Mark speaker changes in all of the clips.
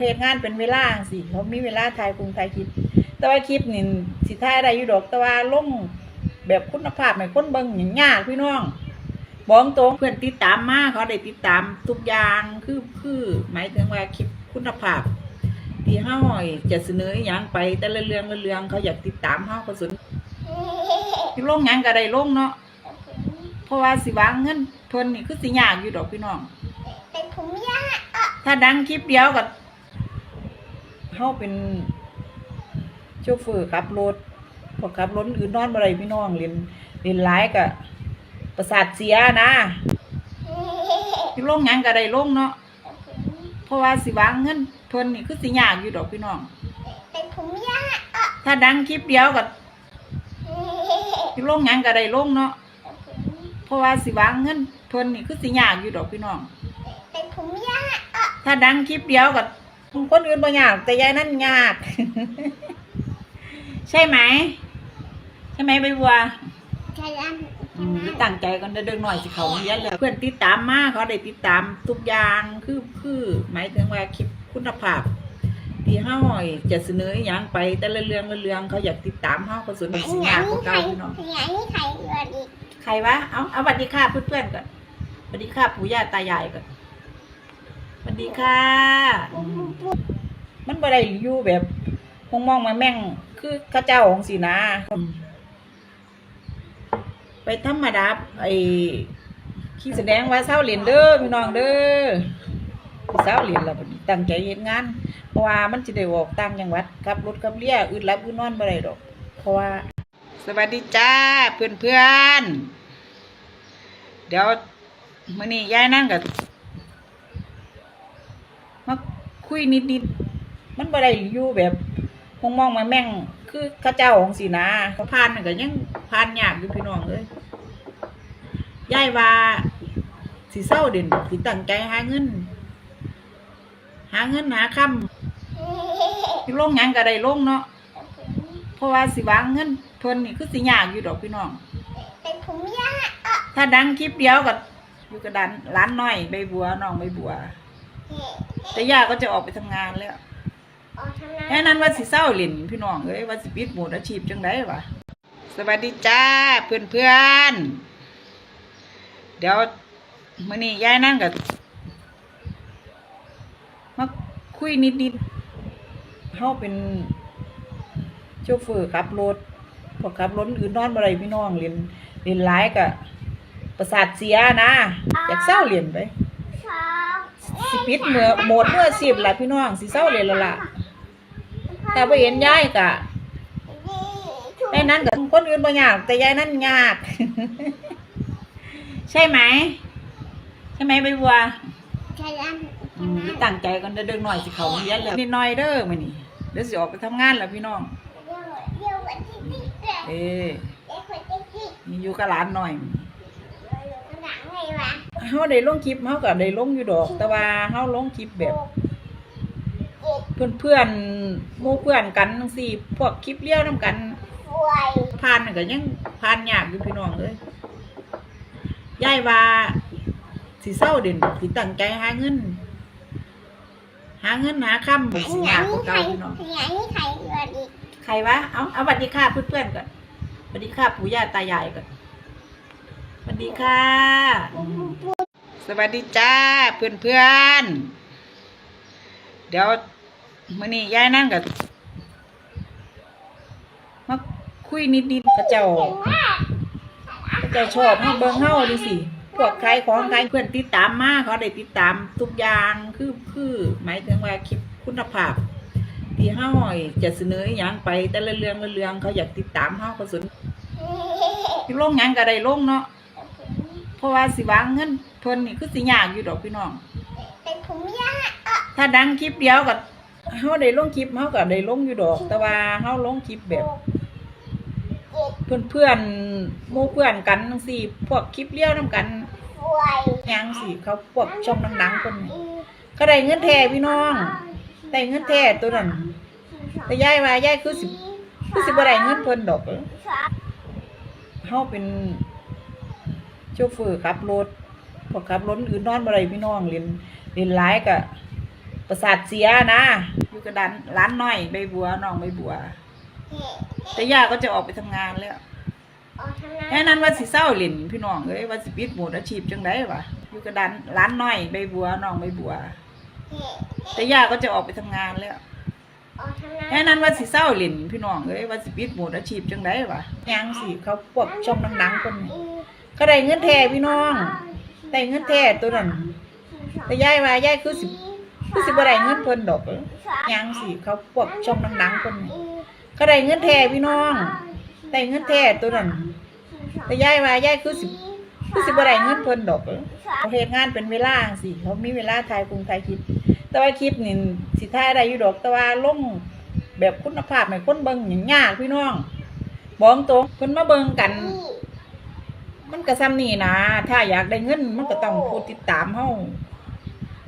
Speaker 1: เฮ็ดงานเป็นเวลาสิเขามีเวลาถ่ายคงถ่ายคลิป แต่ว่าคลิปนี่สิถ่ายได้อยู่ดอกแต่ว่าลงแบบคุณภาพให้คนเบิ่งนี่ยากพี่น้องบอกตรงเพื่อนติดตามมาเขาได้ติดตามทุกอย่างคือคือหมายถึงว่าคลิปคุณภาพที่เฮาจะเสนออหยังไป แต่ละเรื่องละเรื่องเขาอยากติดตามเฮาเขาสนที่ลงหยังก็ได้ลงเนาะเพราะว่าสิวางเงินเพิ่นนี่คือสิยากอยู่ดอกพี่น้อง
Speaker 2: เป็นผมยาก
Speaker 1: ถ้าดังคลิปเดียวกับ เขาเป็นโชเฟอร์ขับรถพวกขับรถอื่นนอนบ่ได้พี่น้องเรียนเรียนหลายก็ประสาทเสียนะที่ลงหยังก็ได้ลงเนาะเพราะว่าสิวางเงินเพิ่นนี่คือสิยากอยู่ดอกพี่น้อง
Speaker 2: เป็นผมยาก
Speaker 1: ถ้าดังคลิปเดียวกับที่ลงหยังก็ได้ลงเนาะเพราะว่าสิวางเงินเพิ่นนี่คือสิยากอยู่ดอกพี่น้อง
Speaker 2: เป็นผมยาก
Speaker 1: ถ้าดังคลิปเดียวกับ คนอื่นบางอย่างแต่ยายนั่นยากใช่ไหม ใช่ไหมใบบัว
Speaker 2: ใช่ยัง
Speaker 1: อืมตั้งใจกันเดินหน่อยสิเขาเยอะเลยเพื่อนติดตามมาเขาได้ติดตามทุกอย่างคือคือหมายถึงว่าคลิปคุณภาพที่เฮาจะเสนออหย่างไป แต่ละเรื่องละเรื่องเขาอยากติดตามเฮาเขาสนใจสิยากกว่าเก่าพี่น้อง
Speaker 2: อย่างนี้ใครเกิดอีก
Speaker 1: ใครวะ เอา เอาสวัสดีค่ะเพื่อนๆก่อนสวัสดีค่ะปู่ย่าตายายก่อนสวัส ดีค่ะ มันบ่ได้อยู่แบบมองมองมาแม่งคือข้าเจ้าของสินะ ไปธรรมดาไอ้ขี้แสดงว่าเศร้าเหรียญเด้อพี่น้องเด้อเศร้าเหรียญแล้วตั้งใจเฮ็ดงาน เพราะว่ามันสิได้ออกต่างจังวัดขับรถขับเรืออึดหลับอึดนอนบ่ได้ดอก เพราะว่า สวัสดีจ้าเพื่อนเพื่อนเดี๋ยวมื้อนี้ยายนั่งกับมา คุยนิดๆมันบ่ได้อยู่แบบมองมองมาแม่งคือเข้าเจ้าของสินะเขาพานนั่นก็ยังพานยากอยู่พี่น้องเลยยายว่าสิเศร้าเด่นสิตั้งใจหาเงิน หาเงินหาคำที่ลงหยังก็ได้ลงเนาะเพราะว่าสิวางเงินเพิ่นนี่คือสิยากอยู่ดอกพี่น้อง
Speaker 2: เป็นผมยาก
Speaker 1: ถ้าดังคลิปเดียวกับอยู่กับดันร้านน้อยใบบัวน้องใบบัว แต่ย่าก็จะออกไปทำงานแล้ว
Speaker 2: ออกทำงาน
Speaker 1: แค่นั้นว่าสิเศร้าเล่นพี่น้องเอ้ยว่าสิปิดหมดอาชีพจังไดวะสวัสดีจ้าเพื่อนเพื่อนๆเดี๋ยวมื้อนี้ยายนั่งกับมาคุยนิดๆเฮาเป็นโชเฟอร์ขับรถพวกขับรถอื่นนอนบ่ได้พี่น้องเรียนเรียนหลายก็ประสาทเสียนะอยากเศร้าเรียนไป
Speaker 2: สอง
Speaker 1: สิปิดเมื่อหมดเมื่อสิบละพี่น้องสิเศร้าเลยและล่ะแต่บ่เห็นยายกะไอ้นั้นกับคนอื่นบ่ยาก แต่ยายนั่นยาก ใช่ไหม ใช่ไหมใบบัว
Speaker 2: ใช่ยัง
Speaker 1: อืมตั้งใจกันเดินหน่อยสิเขาเรียนแล้วนิดหน่อยเด้อมื้อนี้เดี๋ยวสิออกไปทำงานแล้วพี่น้อง
Speaker 2: เดี๋ยววันที่สิบเอ็ด
Speaker 1: เอ้
Speaker 2: เดี๋ยววันที่สิบ
Speaker 1: มีอยู่กับหลานหน่อย เฮาได้ลงคลิปเฮาก็ได้ลงอยู่ดอก แต่ว่าเฮาลงคลิปแบบ
Speaker 2: เจ็ด
Speaker 1: เพื่อนหมู่เพื่อนกันจังซี่พวกคลิปเลี้ยวนํกันผ่านนั่นก็ยังผ่านยากอยู่พี่น้องเลยยายว่าสิเศร้าเด่นสิตั้งใจหาเงิน หาเงินหาค่ำสิยากกว่าเก่าพี่น้อง
Speaker 2: อย่างนี้ใครเกิดอีก
Speaker 1: ใครวะเอาเอาสวัสดีค่ะเพื่อนๆก่อนสวัสดีค่ะปู่ย่าตายายก่อน สวัสดีค่ะ สวัสดีจ้าเพื่อนๆเดี๋ยวมื้อนี้ยายนั่งกับมาคุยนิดๆกับเจ้าเจ้าชอบให้เบิ่งเฮาดิสิ พวกใครของใครเพื่อนติดตามมาเขาได้ติดตามทุกอย่างคือคือหมายถึงว่าคลิปคุณภาพที่เฮาจะเสนออหย่างไปแต่ละเรื่องละเรื่องเขาอยากติดตามเฮาเขาสนที่ลงยังก็ได้ลงเนาะ เพราะว่าสิวางเงินเพิ่นนี่คือสิยากอยู่ดอกพี่น้อง
Speaker 2: เป็นผมยาก
Speaker 1: ถ้าดังคลิปเดียวกับเฮาได้ลงคลิปเฮาก็ได้ลงอยู่ดอก แต่ว่าเฮาลงคลิปแบบ
Speaker 2: เจ็ด
Speaker 1: เพื่อนๆหมู่เพื่อนกันจังซี่พวกคลิปเลี้ยวนํกัน
Speaker 2: ป่วย
Speaker 1: หยังสิเขาพวกช่องดังๆคนนี้ก็ได้เงินแท้พี่น้องได้เงินแท้ตัวนั้นแต่ยายว่ายายคือสิคือสิบ่ได้เงินเพิ่นดอกเอ้อเฮาเป็น โชเฟอร์ขับรถพวกขับรถอื่นนอนบ่ได้พี่น้องเรียนเรียนหลายก็ปประสาทเสียนะอยู่กับดันร้านน้อยใบบัวน้องใบบัว แต่ย่าก็จะออกไปทำงานแล้ว
Speaker 2: งาน
Speaker 1: แค่นั้นว่าสิเศร้าเล่นพี่น้องเอ้ยว่าสิปิดหมดอาชีพจังไดวะอยู่กับดันร้านน้อยใบบัวน้องใบบัว แต่ย่าก็จะออกไปทำงานแล้ว
Speaker 2: งาน
Speaker 1: แค่นั้นว่าสิเศร้าเล่นพี่น้องเอ้ยว่าสิปิดหมดอาชีพจังไดวะยังสิเขาพวกช่องดังๆคนนี้ ก็ได้เงินแท้พี่น้องได้เงินแท้ตัวนั้นแต่ยายว่ายายคือสิคือสิบ่ได้เงินเพิ่นดอกยังสิเขาพวกช่องดังๆคนนี้ก็ได้เงินแท้พี่น้องได้เงินแท้ตัวนั้นแต่ยายว่ายายคือสิคือสิบ่ได้เงินเพิ่นดอกเอ้ยเขาเฮ็ดงานเป็นเวลาสิเขามีเวลาถ่ายกรุงถ่ายคลิปแต่ว่าคลิปนี่สิถ่ายได้อยู่ดอกแต่ว่าลงแบบคุณภาพให้คนเบิ่งอย่างยากพี่น้องบอกตรงเพิ่นมาเบิ่งกัน มันก็ซ้ำนี่นะ ถ้าอยากได้เงิน มันก็ต้องผู้ติดตามเฮา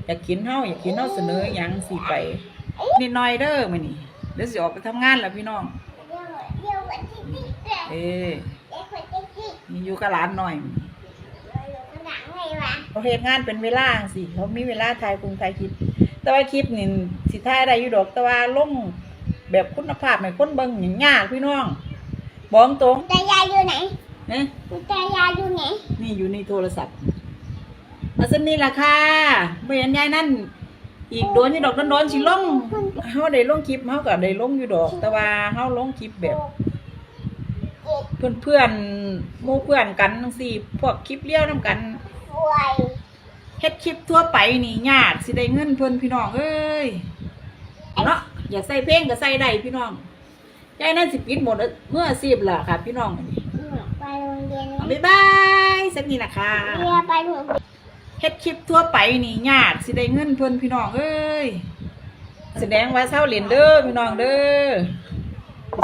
Speaker 1: อยากกินเฮาอยากกินเฮาเสนอหยังสิไปนิดหน่อยเด้อมื้อนี้เดี๋ยวสิออกไปทำงานแล้วพี่น้อง
Speaker 2: เอ
Speaker 1: อ
Speaker 2: นี่
Speaker 1: อยู่กับหลานหน่อยเขาเฮ็ดงานเป็นเวลาสิเขามีเวลาถ่ายกรุงถ่ายคลิป แต่ว่าคลิปนี่สิถ่ายได้อยู่ดอก แต่ว่าลงแบบคุณภาพให้คนเบิ่งอย่างยากพี่น้องบอกตรง
Speaker 2: แต่ยายอยู่ไหน
Speaker 1: นะ
Speaker 2: แต่ยายอยู่ไหน
Speaker 1: นี่อยู่ในโทรศัพท์เอาสันนี่ล่ะค่ะบ่เห็นยายนั่น อีกโดนอยู่ดอกโดนๆสิลงเฮาได้ลงคลิปเฮาก็ได้ลงอยู่ดอก แต่ว่าเฮาลงคลิปแบบ เพื่อนเพื่อนๆหมู่เพื่อนกันจังซี่พวกคลิปเลี้ยวนํกัน
Speaker 2: สวย
Speaker 1: เฮ็ดคลิปทั่วไปนี่ยากสิได้เงินเพิ่นพี่น้องเอ้ยเนาะอย่าใส่เพลงก็ใส่ได้พี่น้องยายนั่นสิปิดหมดเมื่อสิบล่ะค่ะ พี่น้องอันนี้
Speaker 2: ไปโรงเรียน
Speaker 1: เอาบ๊ายบายสักนี้ล่ะค่ะ
Speaker 2: เรียไปโรงเรียน
Speaker 1: เฮ็ดคลิปทั่วไปนี่ยากสิได้เงินเพิ่นพี่น้องเอ้ยแสดงว่าเศร้าเรียนเด้อพี่น้องเด้อ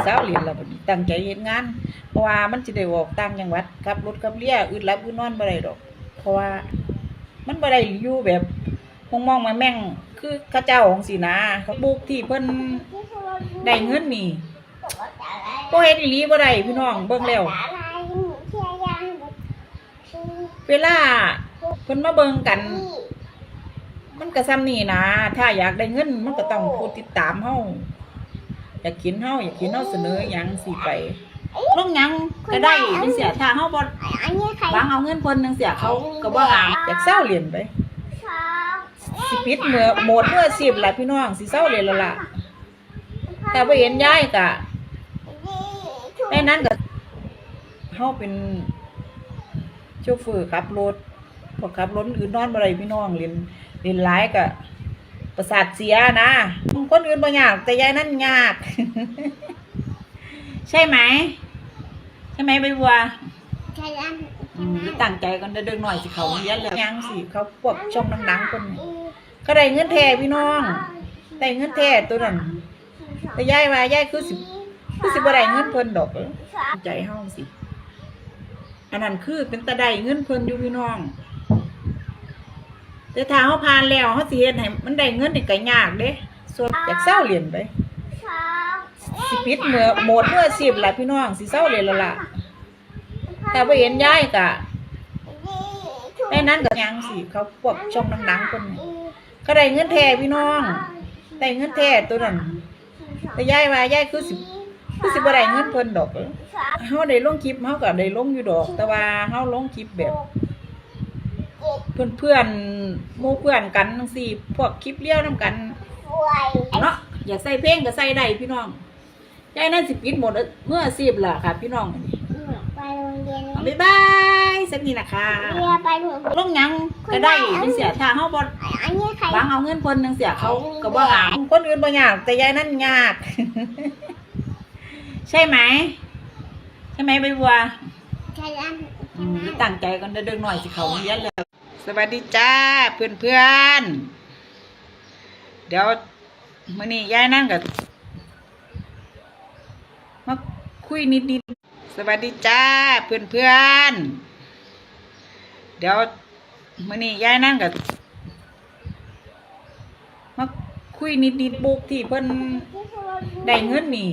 Speaker 1: เศร้าเรียนแล้วบัดนี้ตั้งใจเฮ็ดงาน เพราะว่ามันสิได้ออกต่างจังหวัดขับรถขับเรืออึดหลับอึดนอนบ่ได้ดอก เพราะว่ามันบ่ได้อยู่แบบมองมองมาแม่งคือเขาเจ้าของสินะเขาบุกที่เพิ่นได้เงินนี่บ่เฮ็ดอีหลีบ่ได้พี่น้องเบิ่งแล้ว
Speaker 2: อะไรเชียร์ยังแบบ
Speaker 1: เวลาเพิ่นมาเบิ่งกัน มันก็ซ้ำนี่นะ ถ้าอยากได้เงิน มันก็ต้องผู้ติดตามเฮาอยากกินเฮาอยากกินเฮาเสนอหยังสิไปลงหยังก็ได้จังเสียถ้าเฮาบ่
Speaker 2: อันนี้ใคร
Speaker 1: หวังเอาเงินเพิ่นจังเสียเขาก็บ่เอาอยากเศร้าเรียนไป
Speaker 2: ชอบ
Speaker 1: สิปิดเมื่อโหมดเมื่อสิบล่ะพี่น้องสิเศร้าเรียนแล้วล่ะแต่บ่เห็นยายก็ในนั้นก็เฮาเป็นโชเฟอร์ขับรถพวกขับรถอื่นนอนบ่ได้พี่น้องเรียนเรียนหลายก็ประสาทเสียนะคนอื่นบ่ยาก แต่ยายนั่นยาก ใช่ไหม ใช่ไหมใบบัว
Speaker 2: ใช่ยัง
Speaker 1: อืมตั้งใจกันเด้อๆหน่อยสิเขาเรียนแล้วยังสิเขาพวกช่องดังๆคนนี้ก็ได้เงินแท้พี่น้องได้เงินแท้ตัวนั้นแต่ยายว่ายายคือสิคือสิบ่ได้เงินเพิ่นดอกเอ้ยใจเฮาสิ อันนั้นคือเป็นตาได้เงินเพิ่นอยู่พี่น้อง แต่ถ้าเฮาผ่านแล้วเฮาสิเฮ็ดให้มันได้เงินนี่ก็ยากเด้ส่วนอยากเศร้าเรียนไป
Speaker 2: ชอบ
Speaker 1: สิปิดเมื่อโหมดเมื่อสิบล่ะพี่น้องสิเศร้าเรียนแล้วล่ะแต่บ่เห็นยายก็ในนั้นก็ยังสิเขาพวกช่องดังๆคนนี้ก็ได้เงินแท้พี่น้องได้เงินแท้ตัวนั้นแต่ยายว่ายายคือสิ คือสิบ่ได้เงินเพิ่นดอกเอ้ยเฮาได้ลงคลิปเฮาก็ได้ลงอยู่ดอก แต่ว่าเฮาลงคลิปแบบ เพื่อนเพื่อนๆหมู่เพื่อนกันจังซี่พวกคลิปเลี้ยวนํกัน
Speaker 2: สวย
Speaker 1: เนาะอย่าใส่เพลงก็ใส่ได้พี่น้องยายนั่นสิปิดหมดเมื่อสิบล่ะค่ะ พี่น้องอันนี้
Speaker 2: ไปโรงเรียน
Speaker 1: เอาบ๊ายบายสักนี้นะคะ
Speaker 2: เรียไปโรงเรียน
Speaker 1: ลงหยังก็ได้จังเสียถ้าเฮาบ่
Speaker 2: อันนี้ใคร
Speaker 1: หวังเอาเงินเพิ่นจังเสียเขาก็บ่เอาคนอื่นบ่ยากแต่ยายนั่นยาก ใช่ไหม ใช่ไหมใบบัว
Speaker 2: ใช่ยัง
Speaker 1: อืมตั้งใจกันเด้อๆหน่อยสิเขาเรียนแล้ว สวัสดีจ้าเพื่อนๆเดี๋ยวมื้อนี้ยายนั่นก็มาคุยนิดๆสวัสดีจ้าเพื่อนๆเดี๋ยวมื้อนี้ยายนั่นก็มาคุยนิดๆบุกที่เพิ่น ได้เงินนี่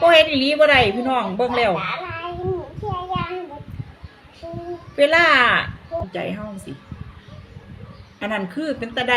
Speaker 1: บ่เฮ็ดอีหลีบ่ได้พี่น้องเบิ่งแล้ว
Speaker 2: เบบ
Speaker 1: เวลาใจเฮาสิ อันนั้นคือเป็นตาได